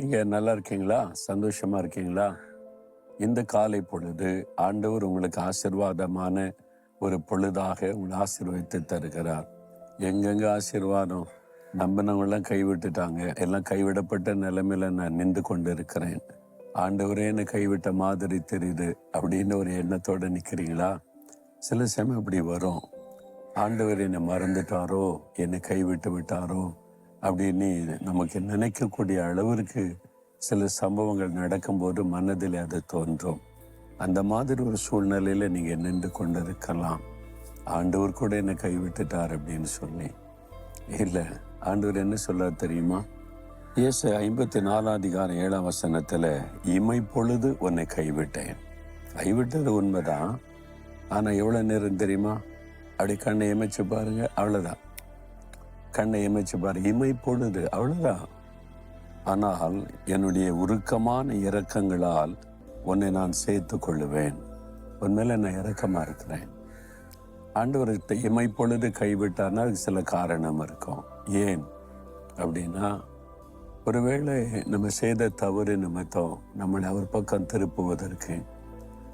நீங்கள் நல்லா இருக்கீங்களா? சந்தோஷமா இருக்கீங்களா? இந்த காலை பொழுது ஆண்டவர் உங்களுக்கு ஆசீர்வாதமான ஒரு பொழுதாக உங்களை ஆசீர்வதித்து தருகிறார். எங்கெங்க ஆசீர்வாதம்? நம்பினவங்களாம் கைவிட்டுட்டாங்க. எல்லாம் கைவிடப்பட்ட நிலைமையில நான் நின்று கொண்டு இருக்கிறேன் ஆண்டவரே என்னை கைவிட்ட மாதிரி தெரியுது அப்படின்னு ஒரு எண்ணத்தோடு நிற்கிறீங்களா சில சமயம் அப்படி வரும். ஆண்டவர் என்னை மறந்துட்டாரோ? என்னை கைவிட்டு விட்டாரோ? அப்படின்னு நமக்கு நினைக்கக்கூடிய அளவிற்கு சில சம்பவங்கள் நடக்கும்போது மனதில் அது தோன்றும். அந்த மாதிரி ஒரு சூழ்நிலையில் நீங்கள் நின்று கொண்டிருக்கலாம். ஆண்டவர் கூட என்னை கைவிட்டுட்டார் அப்படின்னு சொல்லி. இல்லை ஆண்டவர் என்ன சொல்ல தெரியுமா? இயேசு ஐம்பத்தி நாலாம் அதிகாரம் ஏழாம் வசனத்தில் இமை பொழுது உன்னை கைவிட்டேன். கைவிட்டது உண்மைதான். ஆனால் எவ்வளோ நேரம் தெரியுமா? அப்படி கண்ணை இமைச்சு பாருங்க அவ்வளோதான் கண்ணை இமைச்சு பாரு இமை பொழுது அவ்வளவுதான். ஆனால் என்னுடைய உருக்கமான இரக்கங்களால் உன்னை நான் சேர்த்து கொள்ளுவேன். உன் மேலே நான் இரக்கமா இருக்கிறேன்? ஆண்டவர்கிட்ட இமை பொழுது கைவிட்டார்னா அதுக்கு சில காரணம் இருக்கும். ஏன் அப்படின்னா ஒருவேளை நம்ம செய்த தவறு நிமித்தம் நம்மளை அவர் பக்கம் திருப்புவதற்கு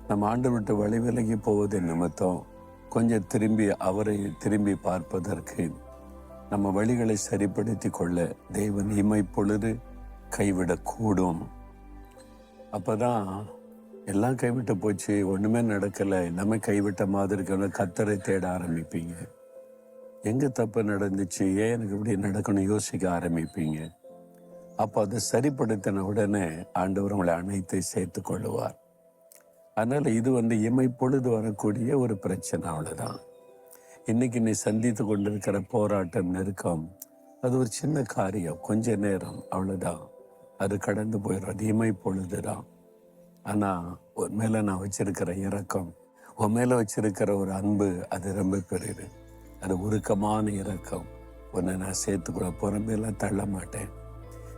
நம்ம ஆண்டு விட்டு வழி விலகி போவது நிமித்தம் கொஞ்சம் திரும்பி அவரை திரும்பி பார்ப்பதற்கு நம்ம வழிகளை சரிப்படுத்தி கொள்ள தேவன் இமை பொழுது கைவிடக்கூடும். அப்பதான் எல்லாம் கைவிட்டு போச்சு ஒண்ணுமே நடக்கல எல்லாமே கைவிட்ட மாதிரி இருக்கணும் கத்தரை தேட ஆரம்பிப்பீங்க. எங்க தப்பு நடந்துச்சு ஏன் எனக்கு இப்படி நடக்கணும் யோசிக்க ஆரம்பிப்பீங்க. அப்போ அதை சரிப்படுத்தின உடனே ஆண்டவர் உங்களை அனைத்தை சேர்த்து கொள்ளுவார் அதனால இது வந்து இமை பொழுது வரக்கூடிய ஒரு பிரச்சனை அவ்வளவுதான். இன்னைக்கு நீ சந்தித்து கொண்டிருக்கிற போராட்டம் நெருக்கம். அது ஒரு சின்ன காரியம். கொஞ்ச நேரம். அவ்வளோதான் அது கடந்து போயிடும் அது இமை பொழுதுதான். ஆனால் உன் மேலே நான் வச்சிருக்கிற இறக்கம் உன் மேலே வச்சிருக்கிற ஒரு அன்பு அது ரொம்ப பெரியது. அது உருக்கமான இறக்கம் உன்னை நான் சேர்த்துக்கூட புறம்பெல்லாம் தள்ள மாட்டேன்.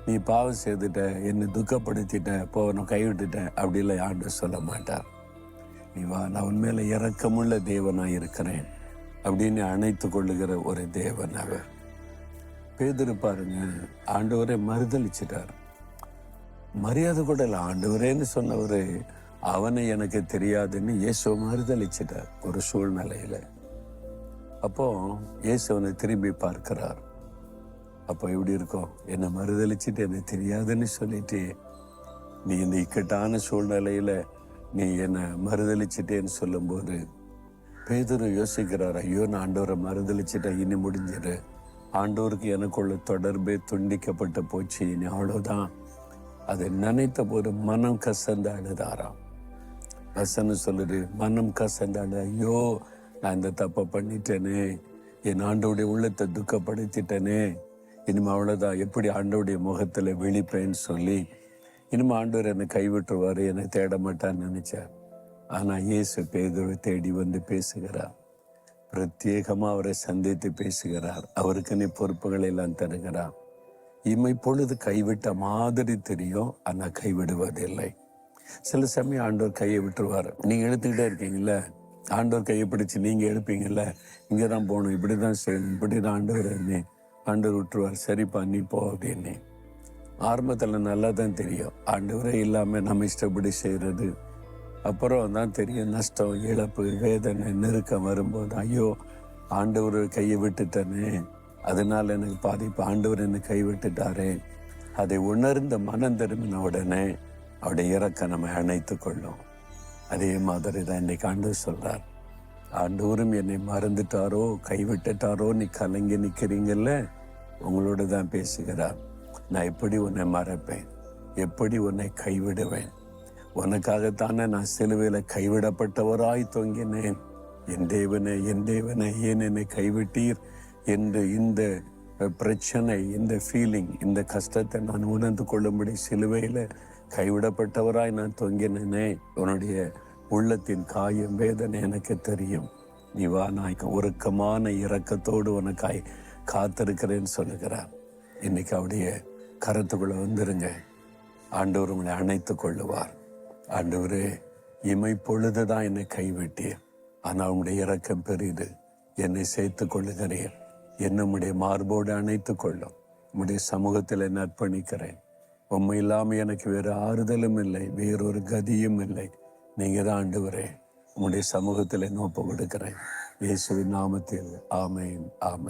நீ பாவம் செய்துட்ட என்னை துக்கப்படுத்திட்ட இப்போ உன்னை கைவிட்டுட்டேன் அப்படிலாம் ஆண்டு சொல்ல மாட்டார். நீ வா நான் உன் மேலே இறக்கமுள்ள தேவனாக இருக்கிறேன். அப்படின்னு அணைத்து கொள்ளுகிற ஒரு தேவன் அவர். பேதிரு பாருங்க ஆண்டவரை மறுதளிச்சிட்டார் மரியாதை கூட இல்லை ஆண்டவரேன்னு சொன்னவர் அவனை எனக்கு தெரியாதுன்னு இயேசுவை மறுதளிச்சிட்டார் ஒரு சூழ்நிலையில். அப்போ இயேசுவனை திரும்பி பார்க்கிறார். அப்போ எப்படி இருக்கும்? என்னை மறுதளிச்சுட்டு என்னை தெரியாதுன்னு சொல்லிட்டு நீ இந்த இக்கட்டான சூழ்நிலையில் நீ என்னை மறுதளிச்சிட்டேன்னு சொல்லும்போது பேதர் யோசிக்கிறார் ஐயோ நான் ஆண்டவரை மறுதளிச்சிட்டேன் இனி முடிஞ்சிரு. ஆண்டோருக்கு எனக்குள்ள தொடர்பே துண்டிக்கப்பட்டு போச்சு இனி அவ்வளோதான் அதை நினைத்த போது மனம் கசந்து அழுதாராம். வசனம் சொல்லுது மனம் கசந்து அழு. ஐயோ நான் இந்த தப்பை பண்ணிட்டேனே. என் ஆண்டோடைய உள்ளத்தை துக்கப்படுத்திட்டேனே. இனிமே அவ்வளோதான் எப்படி ஆண்டோடைய முகத்தில் விழிப்பேன்னு சொல்லி இனிமே ஆண்டவர் என்னை கைவிட்டுருவார் என்னை தேட மாட்டான்னு நினச்சார். ஆனால் இயேசு பேதுருவை தேடி வந்து பேசுகிறார். பிரத்யேகமாக அவரை சந்தித்து பேசுகிறார். அவருக்கு நீ பொறுப்புகளை எல்லாம் தருகிறார். இம்மை பொழுது கைவிட்ட மாதிரி தெரியும் ஆனால் கைவிடுவதில்லை. சில சமயம் ஆண்டவர் கையை விட்டுருவார். நீங்கள் எடுத்துக்கிட்டே இருக்கீங்கள ஆண்டவர் கையை பிடிச்சி நீங்கள் நீங்க இங்கே தான் போகணும் இப்படிதான் செய்யணும் இப்படிதான் ஆண்டவர் என்ன ஆண்டவர் விட்டுருவார். சரிப்பா நீ போ அப்படின்னு. ஆரம்பத்தில் நல்லா தான் தெரியும். ஆண்டவரே இல்லாமல் நம்ம இஷ்டப்படி செய்கிறது அப்புறம் தான் தெரியும் நஷ்டம் இழப்பு வேதனை நெருக்கம் வரும்போது ஐயோ ஆண்டவர் கையை விட்டுட்டனே. அதனால எனக்கு பாதிப்பு. ஆண்டவர் என்னை கைவிட்டுட்டாரே அதை உணர்ந்த மனம் திரும்பின உடனே அவருடைய இறக்க நம்ம அணைத்து கொள்ளும். அதே மாதிரி தான் இன்னைக்கு ஆண்டவர் சொல்றார். ஆண்டவரும் என்னை மறந்துட்டாரோ கைவிட்டுட்டாரோ நீ கலங்கி நிற்கிறீங்கல்ல உங்களோட தான் பேசுகிறார். நான் எப்படி உன்னை மறப்பேன்? எப்படி உன்னை கைவிடுவேன்? உனக்காகத்தானே நான் சிலுவையில் கைவிடப்பட்டவராய் தொங்கினேன். என் தேவனே என் தேவனே ஏன் என்னை கைவிட்டீர்? என்று இந்த பிரச்சனை இந்த ஃபீலிங் இந்த கஷ்டத்தை நான் உணர்ந்து கொள்ளும்படி சிலுவையில் கைவிடப்பட்டவராய் நான் தொங்கினேனே. உன்னுடைய உள்ளத்தின் காயம் வேதனை எனக்கு தெரியும். நீ வா நான் உருக்கமான இரக்கத்தோடு உனக்காய் காத்திருக்கிறேன்னு சொல்லுகிறார். இன்னைக்கு அவருடைய கருத்துக்குள்ளே வந்துருங்க. ஆண்டவர் உங்களை அணைத்து கொள்ளுவார். ஆண்டவரே இமை பொழுதுதான் என்னை கைவிட்டீர். ஆனால் உங்களுடைய இறக்கம் பெரிது. என்னை சேர்த்து கொள்ளுகிறேன் என்ன உம்முடைய மார்போடு அணைத்துக் கொள்ளும். உம்முடைய சமூகத்தில் நற்பணிக்கிறேன் உண்மை இல்லாமல் எனக்கு வேறு ஆறுதலும் இல்லை வேறொரு கதியும் இல்லை. நீங்கள் தான் ஆண்டவரே உங்களுடைய சமூகத்தில் நோப்பு கொடுக்கிறேன் இயேசுவின் நாமத்தில். ஆமையும் ஆமை